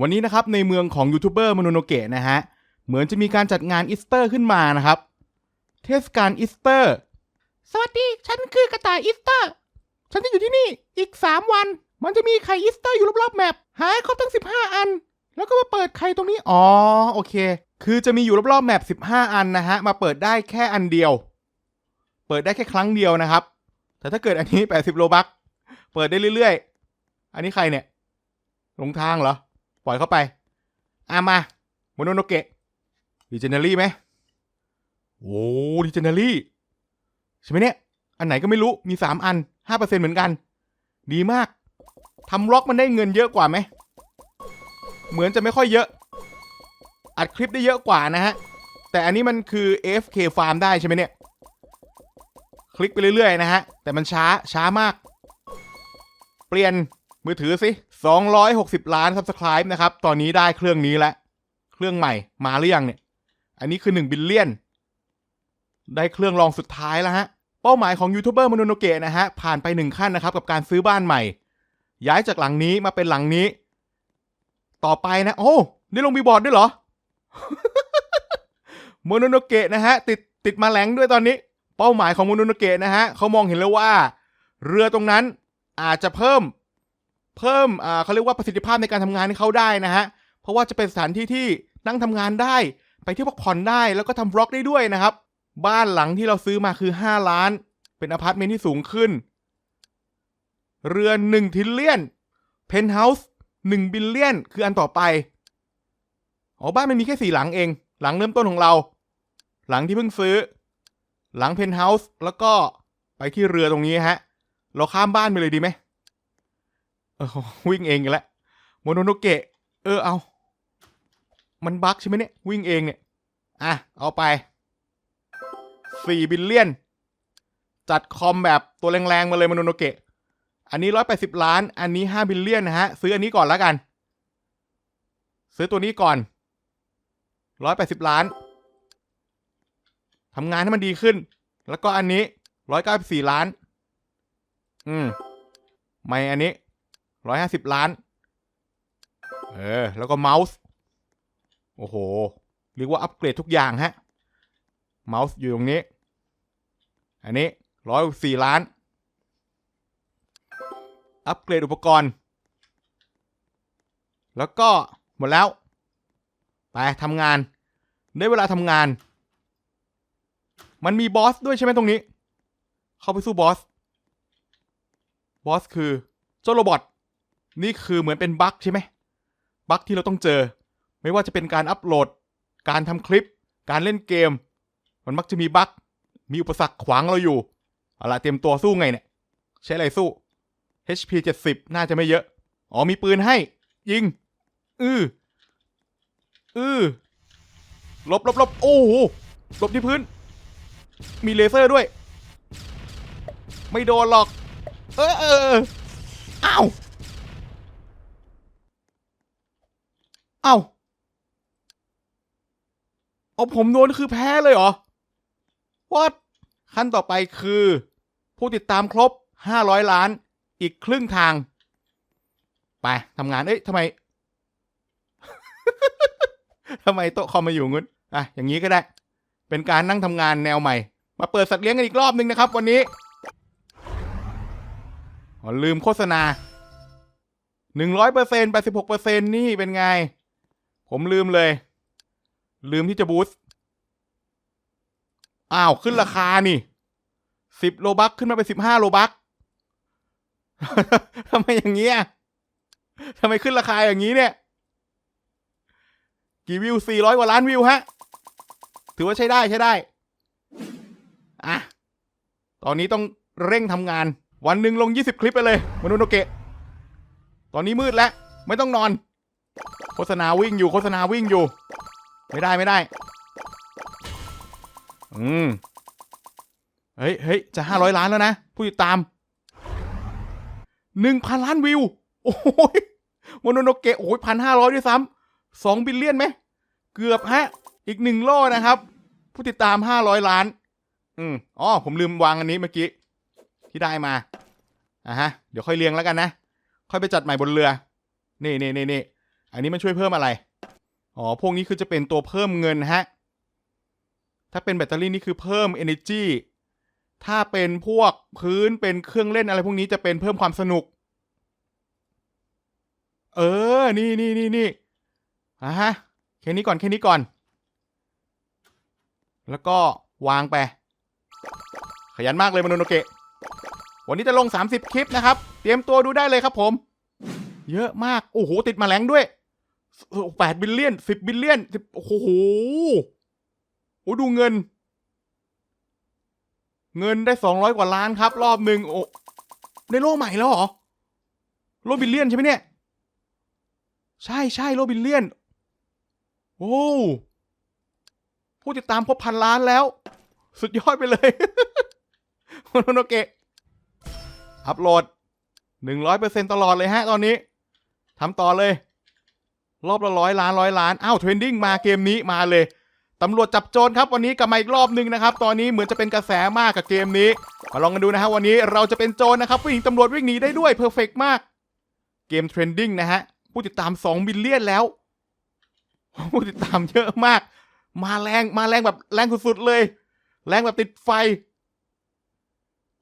วันนี้นะครับในเมืองของยูทูบเบอร์มโนโนเกะนะฮะ เหมือนจะมีการจัดงานอีสเตอร์ขึ้นมานะครับ เทศกาลอีสเตอร์ สวัสดี ฉันคือกระต่ายอีสเตอร์ ฉันจะอยู่ที่นี่อีก 3 วัน มันจะมีไข่อีสเตอร์อยู่รอบๆแมปหาให้ครบทั้ง 15 อัน แล้วก็มาเปิดไข่ตรงนี้ อ๋อ โอเค คือจะมีอยู่รอบๆแมป15 อันนะฮะ มาเปิดได้แค่อันเดียว เปิดได้แค่ครั้งเดียวนะครับ แต่ถ้าเกิดอันนี้ 80 โลบัก เปิดได้เรื่อยๆ อันนี้ใครเนี่ย ลงทางเหรอ ปล่อยเข้าไปอามาโมโนโนเกะดิเจเนอรี่ไหมโอ้ดิเจเนอรี่ใช่ไหมเนี่ย อันไหนก็ไม่รู้มีสามอันห้าเปอร์เซ็นเหมือนกัน ดีมากทำล็อกมันได้เงินเยอะกว่าไหม เหมือนจะไม่ค่อยเยอะ อัดคลิปได้เยอะกว่านะฮะ แต่อันนี้มันคือ F K farm ได้ใช่ไหมเนี่ย คลิกไปเรื่อยๆนะฮะ แต่มันช้าช้ามาก เปลี่ยนมือถือสิ 260 ล้าน Subscribe นะครับ ตอนนี้ได้เครื่องนี้แล้ว เครื่องใหม่มาหรือยังเนี่ย อันนี้คือ 1 บิลเลียน ได้เครื่องรองสุดท้ายแล้วฮะ เป้าหมายของยูทูบเบอร์มโนโนเกะนะฮะ ผ่านไป 1 ขั้นนะครับ กับการซื้อบ้านใหม่ ย้ายจากหลังนี้มาเป็นหลังนี้ ต่อไปนะ โอ้ ได้ลงบีบอร์ดด้วยเหรอโมโนโนเกะนะฮะ ติดติดมาแหลงด้วยตอนนี้ เป้าหมายของโมโนโนเกะนะฮะเขามองเห็นแล้วว่า เรือตรงนั้นอาจจะเพิ่ม เพิ่มอ่าเขาเรียกว่าประสิทธิภาพในการทำงานให้เขาได้นะฮะ เพราะว่าจะเป็นสถานที่ที่นั่งทำงานได้ ไปเที่ยวพักผ่อนได้แล้วก็ทำบล็อกได้ด้วยนะครับ บ้านหลังที่เราซื้อมาคือ 5 ล้าน เป็นอพาร์ตเมนต์ที่สูงขึ้น เรือน1ทิลเลียน เพนท์เฮาส์1บิลเลียน คืออันต่อไป อ๋อบ้านมันมีแค่สี่หลังเอง หลังเริ่มต้นของเรา หลังที่เพิ่งซื้อ หลังเพนท์เฮาส์แล้วก็ไปที่เรือตรงนี้ฮะ เราข้ามบ้านไปเลยดีไหม เออวิ่งเองกันแล้วโมโนโนเกะ เออเอา มันบั๊กใช่ไหมเนี่ย วิ่งเองเนี่ย อะ เอาไปสี่บิลเลียน จัดคอมแบบตัวแรงๆ มาเลยโมโนโนเกะ อันนี้ร้อยแปดสิบล้าน อันนี้ห้าบิลเลียนนะฮะ ซื้ออันนี้ก่อนแล้วกัน ซื้อตัวนี้ก่อนร้อยแปดสิบล้านทำงานให้มันดีขึ้น แล้วก็อันนี้ร้อยเก้าสิบสี่ล้าน อืม ไม่อันนี้ ร้อยห้าสิบล้าน เออ แล้วก็เมาส์ โอ้โห เรียกว่าอัปเกรดทุกอย่างฮะ เมาส์อยู่ตรงนี้ อันนี้ร้อยสี่ล้าน อัปเกรดอุปกรณ์ แล้วก็หมดแล้ว ไปทำงาน ได้เวลาทำงาน มันมีบอสด้วยใช่ไหมตรงนี้ เข้าไปสู้บอส บอสคือเจ้าโรบอท นี่คือเหมือนเป็นบั๊กใช่ไหมบั๊กที่เราต้องเจอ ไม่ว่าจะเป็นการอัปโหลด การทำคลิป การเล่นเกม มันมักจะมีบั๊กมีอุปสรรคขวางเราอยู่เอาละเตรียมตัวสู้ไงเนี่ย ใช้อะไรสู้ HP 70 น่าจะไม่เยอะ อ๋อมีปืนให้ ยิง อืออือลบลบลบโอ้โหลบที่พื้น มีเลเซอร์ด้วย ไม่โดนหรอก เออเอออ้าว อ้าวเอาผมโดนคือแพ้เลยเหรอ what ขั้นต่อไปคือ ผู้ติดตามครบ 500 ล้านอีกครึ่งทาง ไปทำงาน เอ้ยทำไมทำไมโต๊ะคอมมาอยู่งุ้นอะอย่างนี้ก็ได้ เป็นการนั่งทำงานแนวใหม่ มาเปิดสัตว์เลี้ยงกันอีกรอบนึงนะครับ วันนี้ลืมโฆษณาหนึ่งร้อยเปอร์เซ็นต์แปดสิบหกเปอร์เซ็นนี่เป็นไง ผมลืมเลย ลืมที่จะบูสต์อ้าว ขึ้นราคานี่สิบโลบักขึ้นมาเป็นสิบห้าโลบักทำไมอย่างนี้อะทำไมขึ้นราคาอย่างนี้เนี่ย กี่วิวสี่ร้อยกว่าล้านวิวฮะ ถือว่าใช้ได้ใช้ได้ อะ ตอนนี้ต้องเร่งทำงาน วันหนึ่งลง20คลิปไปเลย มนุษย์โนเกะ ตอนนี้มืดแล้ว ไม่ต้องนอน โฆษณาวิ่งอยู่โฆษณาวิ่งอยู่ ไม่ได้ไม่ได้ อืมเฮ้ยเฮ้ยจะห้าร้อยล้านแล้วนะ ผู้ติดตามหนึ่งพันล้านวิว โอ้ยโมโนโนเกะโอ้ยพันห้าร้อยด้วยซ้ำสองบิลเลียนไหม เกือบฮะ อีกหนึ่งโล่นะครับ ผู้ติดตามห้าร้อยล้าน อืมอ๋อ ผมลืมวางอันนี้เมื่อกี้ ที่ได้มา อะฮะ เดี๋ยวค่อยเรียงแล้วกันนะ ค่อยไปจัดใหม่บนเรือ นี่นี่นี่นี่ อันนี้มันช่วยเพิ่มอะไร อ๋อ พวกนี้คือจะเป็นตัวเพิ่มเงินฮะ ถ้าเป็นแบตเตอรี่นี่คือเพิ่ม energy ถ้าเป็นพวกพื้นเป็นเครื่องเล่นอะไรพวกนี้จะเป็นเพิ่มความสนุก เออ นี่นี่นี่นี่อะฮะ แค่นี้ก่อนแค่นี้ก่อน แล้วก็วางไป ขยันมากเลยมโนโนเกะ วันนี้จะลง 30 คลิปนะครับ เตรียมตัวดูได้เลยครับผม เยอะมาก โอ้โห ติดมาแรงด้วย 8บิลเลียน10บิลเลียน10โอ้โหโอ้ดูเงิน เงินได้200กว่าล้านครับ รอบหนึ่งโอ้ในโลกใหม่แล้วเหรอ โลบิลเลียนใช่ไหมเนี่ย ใช่ใช่โลบิลเลียน โอ้ผู้ติดตามครบพันล้านแล้ว สุดยอดไปเลยโมโนโนเกะอัพโหลดหนึ่งร้อยเปอร์เซ็นตลอดเลยฮะตอนนี้ทำต่อเลย รอบละร้อยล้านร้อยล้าน อ้าวเทรนดิ้งมาเกมนี้มาเลยตำรวจจับโจรครับวันนี้กลับมาอีกรอบหนึ่งนะครับ ตอนนี้เหมือนจะเป็นกระแสมากกับเกมนี้ มาลองกันดูนะฮะวันนี้เราจะเป็นโจรนะครับผู้หญิงตำรวจวิ่งหนีได้ด้วยเพอร์เฟกมาก เกมเทรนดิ้งนะฮะผู้ติดตาม2บิลเลียนแล้ว ผู้ติดตามเยอะมาก มาแรงมาแรงแบบแรงสุดๆเลย แรงแบบติดไฟ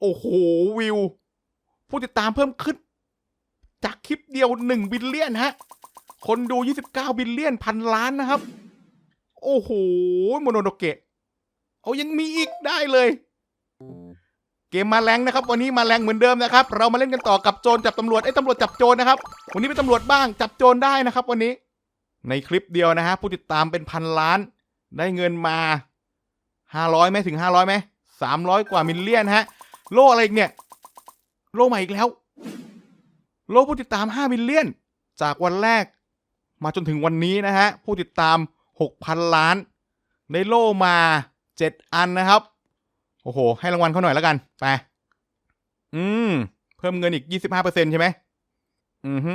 โอ้โหวิว ผู้ติดตามเพิ่มขึ้น จากคลิปเดียว1บิลเลียนฮะ คนดู 29 บิลเลียนพันล้านนะครับ โอ้โหโมโนโนเกะเอายังมีอีกได้เลย เกมมาแรงนะครับ วันนี้มาแรงเหมือนเดิมนะครับ เรามาเล่นกันต่อกับโจรจับตำรวจไอ้ตำรวจจับโจรนะครับ วันนี้เป็นตำรวจบ้างจับโจรได้นะครับ วันนี้ ในคลิปเดียวนะฮะผู้ติดตามเป็นพันล้าน ได้เงินมาห้าร้อยไหมถึงห้าร้อยไหมสามร้อยกว่ามิลเลียนฮะ โลอะไรอีกเนี่ย โลใหม่อีกแล้ว โลผู้ติดตามห้ามิลเลียน จากวันแรก มาจนถึงวันนี้นะฮะ ผู้ติดตามหกพันล้าน ได้โลมาเจ็ดอันนะครับ โอ้โห ให้รางวัลเขาหน่อยแล้วกันไปอืม เพิ่มเงินอีกยี่สิบห้าเปอร์เซ็นใช่ไหมอือฮึ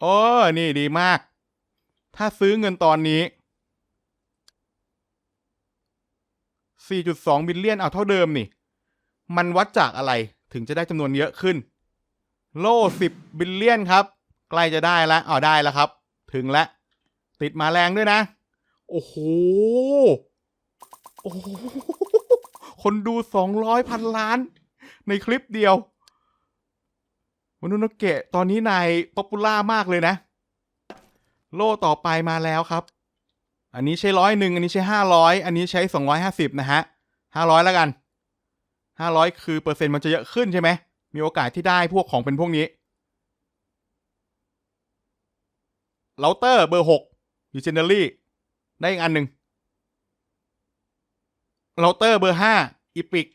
โอ้นี่ดีมาก ถ้าซื้อเงินตอนนี้ 4.2 บิลเลียนเอาเท่าเดิมนี่ มันวัดจากอะไรถึงจะได้จำนวนเยอะขึ้น โล่ 10 บิลเลียนครับ ใกล้จะได้แล้วอ๋อได้แล้วครับ ถึงแล้วติดมาแรงด้วยนะ โอ้โห โอ้โห คนดู200พันล้าน ในคลิปเดียวมนุนโเกะตอนนี้นายป๊อปปูล่ามากเลยนะ โล่ต่อไปมาแล้วครับ อันนี้ใช้ร้อยหนึ่งอันนี้ใช้ห้าร้อยอันนี้ใช้สองร้อยห้าสิบนะฮะห้าร้อยแล้วกันห้าร้อยคือเปอร์เซ็นต์มันจะเยอะขึ้นใช่ไหมมีโอกาสที่ได้พวกของเป็นพวกนี้ เราเตอร์เบอร์หกยูเจเนอรี่ได้อีกอันหนึ่งเราเตอร์เบอร์ห้าอีพิก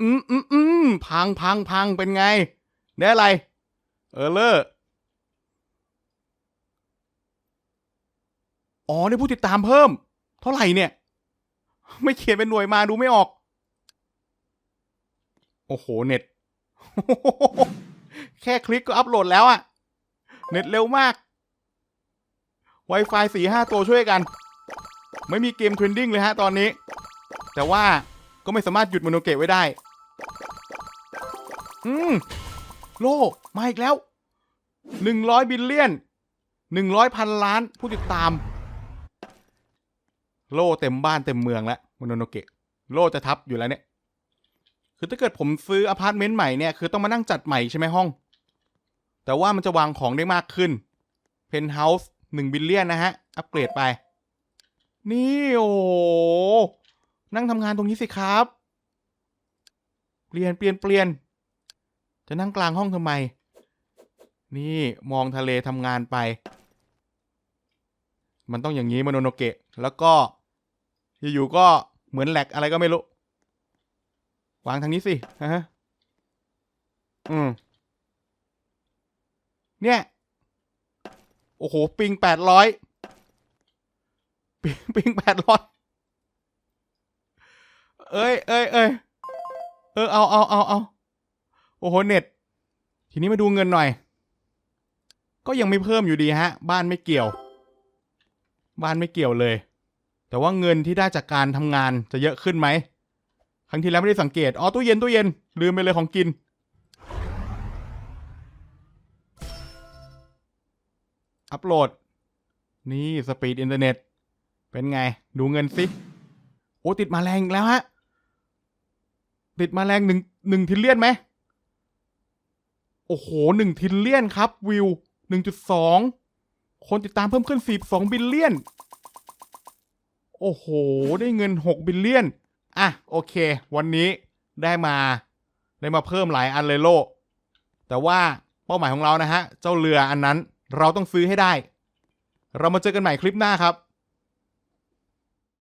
อืมอืมอืมพังพังพังเป็นไง ได้อะไร เออเลอร์อ๋อได้ผู้ติดตามเพิ่ม เท่าไหร่เนี่ย ไม่เขียนเป็นหน่วยมาดูไม่ออก โอ้โห เน็ต แค่คลิกก็อัปโหลดแล้วอะเน็ตเร็วมาก Wi-Fi สี่ห้าตัวช่วยกัน ไม่มีเกมเทรนดิ้งเลยฮะตอนนี้ แต่ว่าก็ไม่สามารถหยุดโมโนเกะไว้ได้ อืม โลมาอีกแล้วหนึ่งร้อยบิลเลียนหนึ่งร้อยพันล้านผู้ติดตาม โลเต็มบ้านเต็มเมืองแล้วโมโนโนเกะ โลจะทับอยู่แล้วเนี่ย คือถ้าเกิดผมซื้ออพาร์ตเมนต์ใหม่เนี่ย คือต้องมานั่งจัดใหม่ใช่ไหมห้อง แต่ว่ามันจะวางของได้มากขึ้น เพนท์เฮาส์ หนึ่งบิลเลียนนะฮะ อัปเกรดไป นี่โอ้นั่งทำงานตรงนี้สิครับ เปลี่ยนเปลี่ยนเปลี่ยน จะนั่งกลางห้องทำไม นี่มองทะเลทำงานไป มันต้องอย่างนี้มโนโนเกะ แล้วก็อยู่ๆก็เหมือนแหลกอะไรก็ไม่รู้ วางทางนี้สิฮะอืมเนี่ย โอ้โห ปิงแปดร้อยปิงปิงแปดร้อยเอ้ยเอ้ยเอ้ยเออเอาเอาเอาเอาโอ้โหเน็ต ทีนี้มาดูเงินหน่อย ก็ยังไม่เพิ่มอยู่ดีฮะ บ้านไม่เกี่ยว บ้านไม่เกี่ยวเลย แต่ว่าเงินที่ได้จากการทำงานจะเยอะขึ้นไหมครั้งที่แล้วไม่ได้สังเกต อ๋อตู้เย็นตู้เย็นลืมไปเลยของกิน อัปโหลด นี่สปีดอินเทอร์เน็ต เป็นไง ดูเงินสิ โอ้ติดมาแรงอีกแล้วฮะ ติดมาแรงหนึ่งหนึ่งทิลเลียนไหม โอ้โหหนึ่งทิลเลียนครับ วิวหนึ่งจุดสองคนติดตามเพิ่มขึ้นสี่สองบิลเลียน โอ้โห ได้เงินหกบิลเลียน อะ โอเค วันนี้ได้มา ได้มาเพิ่มหลายอันเลยโล แต่ว่าเป้าหมายของเรานะฮะ เจ้าเรืออันนั้น เราต้องซื้อให้ได้ เรามาเจอกันใหม่คลิปหน้าครับ